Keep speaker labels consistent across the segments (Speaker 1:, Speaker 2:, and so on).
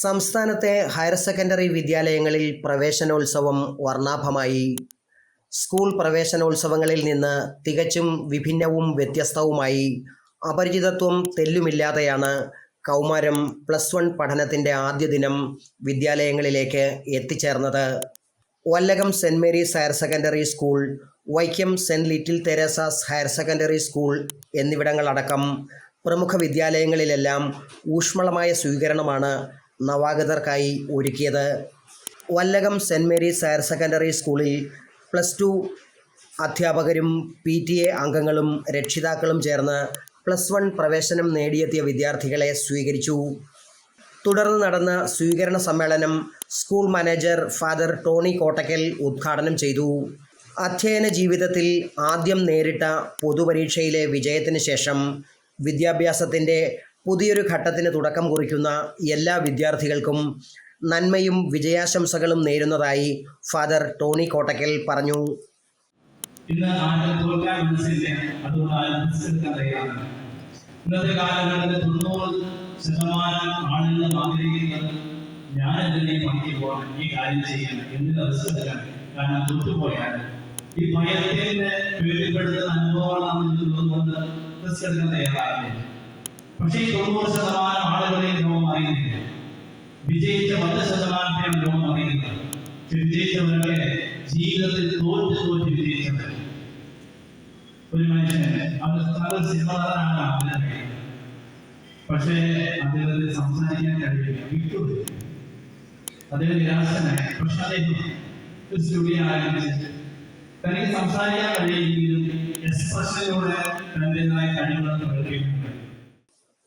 Speaker 1: സംസ്ഥാനത്തെ higher secondary വിദ്യാലയങ്ങളിൽ പ്രവേശനോത്സവം വർണാഭമായി. സ്കൂൾ പ്രവേശനോത്സവങ്ങളിൽ നിന്ന് തികച്ചും വിഭിന്നവും വ്യത്യസ്തവുമായി. അപരിചിതത്വം തെല്ലുമില്ലാതെയാണ് കൗമാരം പ്ലസ് വൺ പഠനത്തിന്റെ ആദ്യ ദിനം വിദ്യാലയങ്ങളിലേക്ക് എത്തിച്ചേർന്നത്. Vallakam saint Mary's higher secondary school Vaikom saint little Theresa's higher secondary school എന്നിവിടങ്ങളടക്കം പ്രമുഖ വിദ്യാലയങ്ങളിലെല്ലാം ഊഷ്മളമായ സ്വീകരണമാണ് നവാഗതർക്കായി ഒരുക്കിയത്. Vallakam saint Mary's higher secondary സ്കൂളിൽ പ്ലസ് ടു അധ്യാപകരും പി ടി എ അംഗങ്ങളും രക്ഷിതാക്കളും ചേർന്ന് പ്ലസ് വൺ പ്രവേശനം നേടിയെത്തിയ വിദ്യാർത്ഥികളെ സ്വീകരിച്ചു. തുടർന്ന് നടന്ന സ്വീകരണ സമ്മേളനം school manager father Tony Kottakkal ഉദ്ഘാടനം ചെയ്തു. അധ്യയന ജീവിതത്തിൽ ആദ്യം നേരിട്ട പൊതുപരീക്ഷയിലെ വിജയത്തിന് ശേഷം വിദ്യാഭ്യാസത്തിന്റെ പുതിയൊരു ഘട്ടത്തിന് തുടക്കം കുറിക്കുന്ന എല്ലാ വിദ്യാർത്ഥികൾക്കും നന്മയും വിജയാശംസകളും നേരുന്നതായി ഫാദർ ടോണി കോട്ടക്കൽ പറഞ്ഞു.
Speaker 2: ഇന്ന് ഞാൻ ഈ കാര്യം ചെയ്യണം കാരണം ഈ ഭയത്തിന്റെ പേടിപ്പെടുത്തുന്ന എടുക്കാൻ തയ്യാറാകുന്നില്ല പക്ഷേ തൊണ്ണൂറ് ശതമാനം ആളുകളെ ലോകം അറിയുന്നില്ല. വിജയിച്ച പത്ത് ശതമാനത്തെയാണ് ലോകം അറിയുന്നത് വിജയിച്ചവരുടെ ജീവിതത്തിൽ തോറ്റ് തോറ്റ് വിജയിച്ചവർ. ഒരു മനുഷ്യന് അത് അത് സിനിമകാരനാണ് ആഗ്രഹം പക്ഷേ അദ്ദേഹത്തിന് സംസാരിക്കാൻ കഴിയില്ല. വിട്ടുപോയി. അദ്ദേഹം നിരാശനായി. പക്ഷെ അദ്ദേഹം ഒരു സ്റ്റുഡിയോ ആരംഭിച്ച് തനിക്ക് സംസാരിക്കാൻ കഴിയില്ലെങ്കിലും എക്സ്പ്രഷനിലൂടെ തന്റെതായ കഴിവുകൾ പ്രകടിപ്പിക്കുന്നുണ്ട്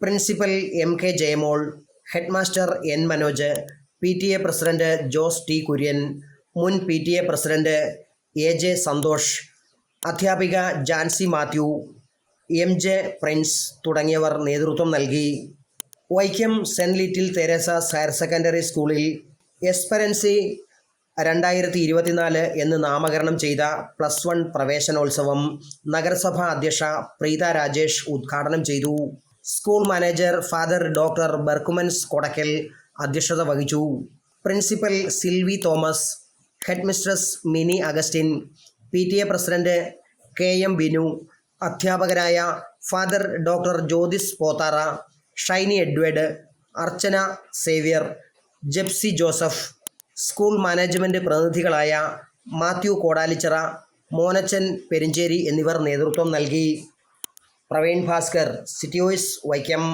Speaker 1: principal M K Jayamol headmaster N Manoj P T A president Jose T Kurian മുൻ P T A president A J Santhosh അധ്യാപിക Jancy Mathew M J Prince തുടങ്ങിയവർ നേതൃത്വം നൽകി. Vaikom saint little Teresa's higher secondary സ്കൂളിൽ എസ്പെറൻസി രണ്ടായിരത്തി ഇരുപത്തിനാല് എന്ന് നാമകരണം ചെയ്ത പ്ലസ് വൺ പ്രവേശനോത്സവം നഗരസഭാ അധ്യക്ഷ പ്രീത രാജേഷ് ഉദ്ഘാടനം ചെയ്തു. School manager father doctor Berchmans Kodakkal അധ്യക്ഷത വഹിച്ചു. Principal Silvy Thomas head mistress Mini Augustine P T A president K M Binu അധ്യാപകരായ father doctor Jyothis Pothara Shiny എഡ്വേഡ് Archana Xavier Jepsy Joseph school management പ്രതിനിധികളായ Mathew Kodalichira Monachan Perincheri എന്നിവർ നേതൃത്വം നൽകി. പ്രവീൺ ഭാസ്കർ സിറ്റിയോയ്സ് വൈക്കം